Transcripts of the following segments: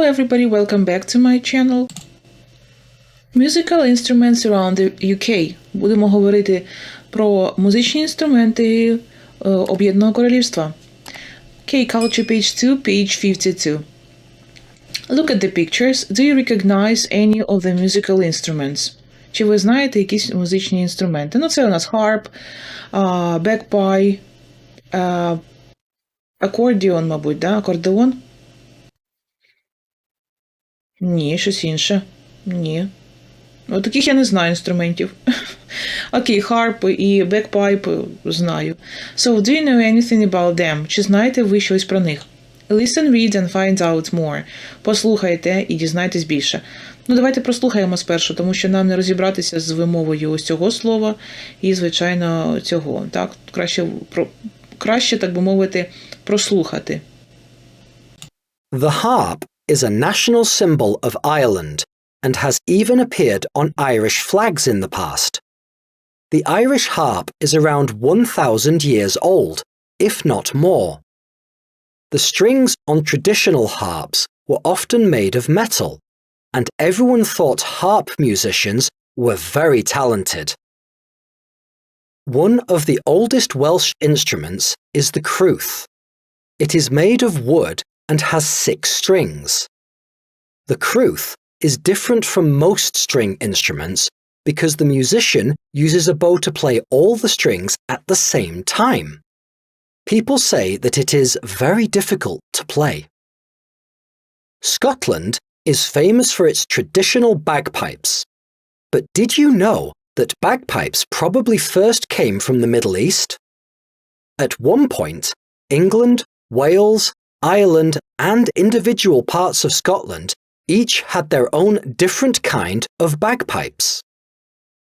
Hello everybody, welcome back to my channel. Musical instruments around the UK. Будемо говорити про музичні інструменти е, Об'єднаного Королівства. Okay, culture page 2, page 52. Look at the pictures. Do you recognize any of the musical instruments? Чи ви знаєте якісь музичні інструменти? Ну, це у нас harp, а, bagpipe, а, акордіон, мабуть, да? Акордеон? Ні, щось інше. Ні. От таких я не знаю інструментів. Окей, харп і бекпайп знаю. So, do you know anything about them? Чи знаєте ви щось про них? Listen, read and find out more. Послухайте і дізнайтесь більше. Ну, давайте прослухаємо спершу, тому що нам не розібратися з вимовою ось цього слова і, звичайно, цього. Так, краще, про, краще так би мовити, прослухати. The harp is a national symbol of Ireland and has even appeared on Irish flags in the past. The Irish harp is around 1,000 years old, if not more. The strings on traditional harps were often made of metal, and everyone thought harp musicians were very talented. One of the oldest Welsh instruments is the crwth. It is made of wood and has six strings. The crwth is different from most string instruments because the musician uses a bow to play all the strings at the same time. People say that it is very difficult to play. Scotland is famous for its traditional bagpipes. But did you know that bagpipes probably first came from the Middle East? At one point, England, Wales, Ireland, and individual parts of Scotland each had their own different kind of bagpipes.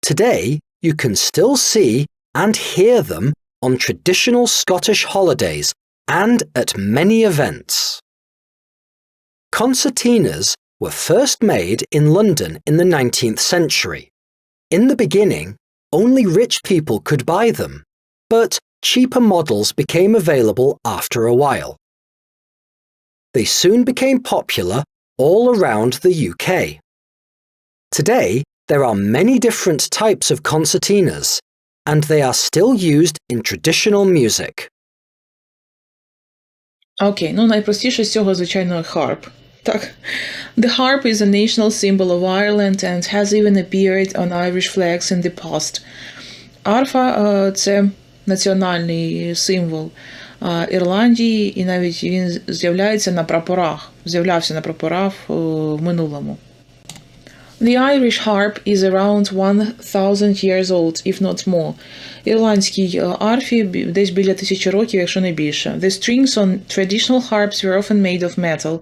Today, you can still see and hear them on traditional Scottish holidays and at many events. Concertinas were first made in London in the 19th century. In the beginning, only rich people could buy them, but cheaper models became available after a while They soon became popular all around the UK. Today, there are many different types of concertinas, and they are still used in traditional music. Окей, ну найпростіше з цього, звичайно, harp. Так. The harp is a national symbol of Ireland and has even appeared on Irish flags in the past. Арфа е, це національний символ е, Ірландії, і навіть він з'являється на прапорах. З'являвся на прапорах е, в минулому. The Irish harp is around 1000 years old, if not more. Ірландській е, арфі десь біля тисячі років, якщо не більше. The strings on traditional harps were often made of metal,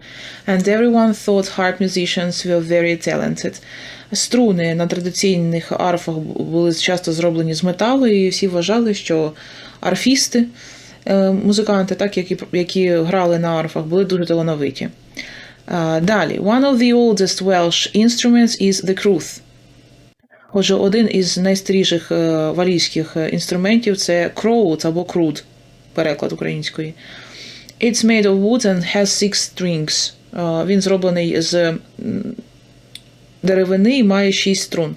and everyone thought harp musicians were very talented. Струни на традиційних арфах були часто зроблені з металу, і всі вважали, що арфісти, музиканти, так, які, які грали на арфах, були дуже талановиті. Е, Далі, one of the oldest Welsh instruments is the crwth. Отже, один із найстаріших е, валійських е, інструментів це кроут або крут, переклад української. It's made of wood and has six strings. Е, Він зроблений з деревини і має шість струн.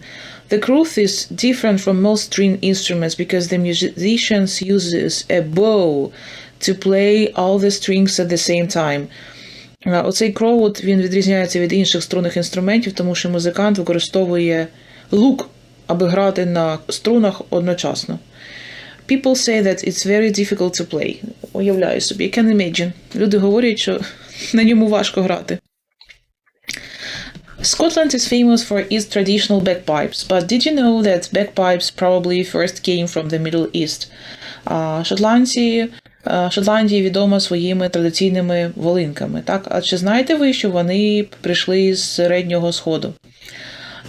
The crwth is different from most string instruments because the musicians uses a bow to play all the strings at the same time. Оцей кроут він відрізняється від інших струнних інструментів, тому що музикант використовує лук, аби грати на струнах одночасно. People say that it's very difficult to play. Уявляю собі, I can imagine. Люди говорять, що на ньому важко грати. Scotland is famous for its traditional bagpipes, but did you know that bagpipes probably first came from the Middle East? А, Шотландці, а, Шотландія відома своїми традиційними волинками. Так? А чи знаєте ви, що вони прийшли з Середнього Сходу?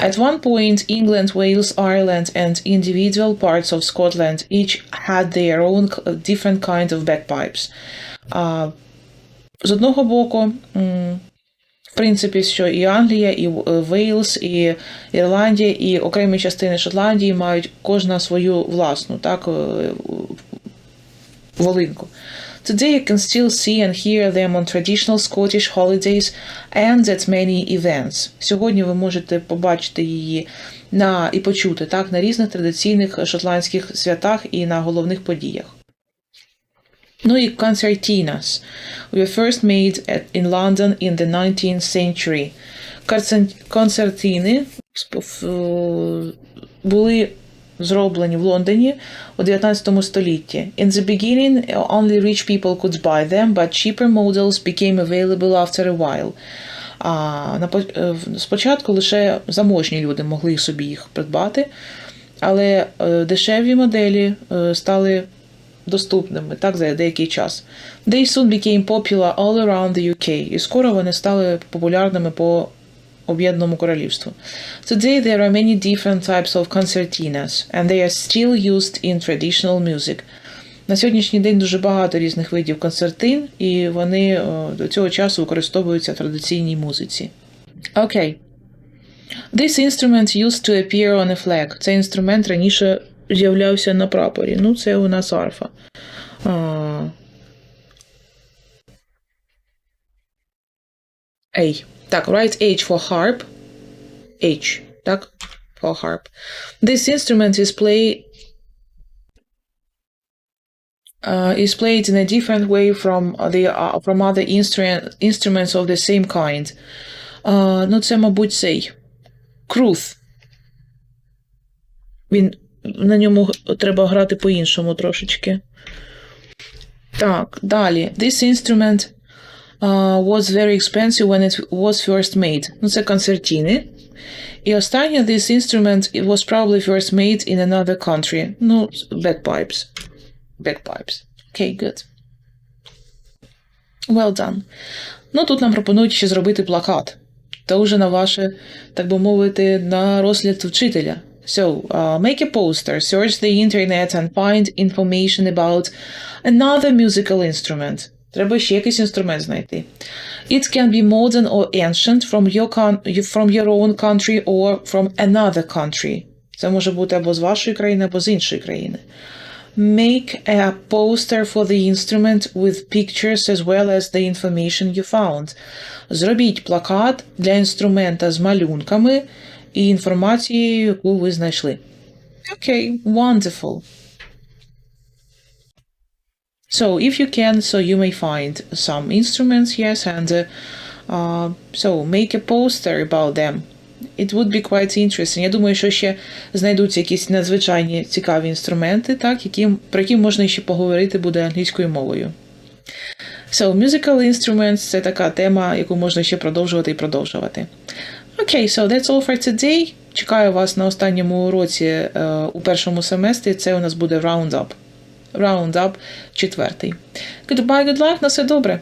At one point, England, Wales, Ireland, and individual parts of Scotland each had their own k- different kind of bagpipes. А, з одного боку, м, в принципі, що і Англія, і е, Вейлс, і Ірландія, і окремі частини Шотландії мають кожна свою власну так, е, волинку. Today you can still see and hear them on traditional Scottish holidays and at many events. Сьогодні ви можете побачити її на і почути так на різних традиційних шотландських святах і на головних подіях. Ну і concertinas were first made at, in London in the 19th century. Концер- Концертини сп- ф- були зроблені в Лондоні у 19 столітті. In the beginning, only rich people could buy them, but cheaper models became available after a while. Е, спочатку лише заможні люди могли собі їх придбати, але е, дешеві моделі е, стали доступними так за деякий час. They soon became popular all around the UK, і скоро вони стали популярними по об'єднаному королівству. Today there are many different types of concertinas, and they are still used in traditional music. На сьогоднішній день дуже багато різних видів концертин, і вони е, до цього часу використовуються в традиційній музиці. Окей. This instrument used to appear on a flag. Цей інструмент раніше з'являвся на прапорі. Ну, це у нас арфа. А... A. Так, write H for harp. H. Так, for harp. This instrument is play uh, is played in a different way from the uh, from other instrument, instruments of the same kind. Uh, ну, це, мабуть, цей. Круth. Він на ньому треба грати по-іншому трошечки. Так, далі. This instrument uh, was very expensive when it was first made. Ну, це концертіни. І останнє, this instrument it was probably first made in another country. Ну, bagpipes. Bagpipes. Okay, good. Well done. Ну, тут нам пропонують ще зробити плакат. Та вже на ваше, так би мовити, на розгляд вчителя. So, uh, make a poster, search the internet and find information about another musical instrument. Треба ще якийсь інструмент знайти. It can be modern or ancient from your, con- from your own country or from another country. Це може бути або з вашої країни, або з іншої країни. Make a poster for the instrument with pictures as well as the information you found. Зробіть плакат для інструмента з малюнками І інформацією, яку ви знайшли. Okay, wonderful. So, if you can, so you may find some instruments, yes, and uh, so make a poster about them. It would be quite interesting. Я думаю, що ще знайдуться якісь надзвичайні цікаві інструменти, так, які, про які можна ще поговорити буде англійською мовою. So, musical instruments це така тема, яку можна ще продовжувати і продовжувати. Окей, so that's all for today. Чекаю вас на останньому уроці е, у першому семестрі. Це у нас буде Roundup. Roundup четвертий. Goodbye, good luck, на все добре.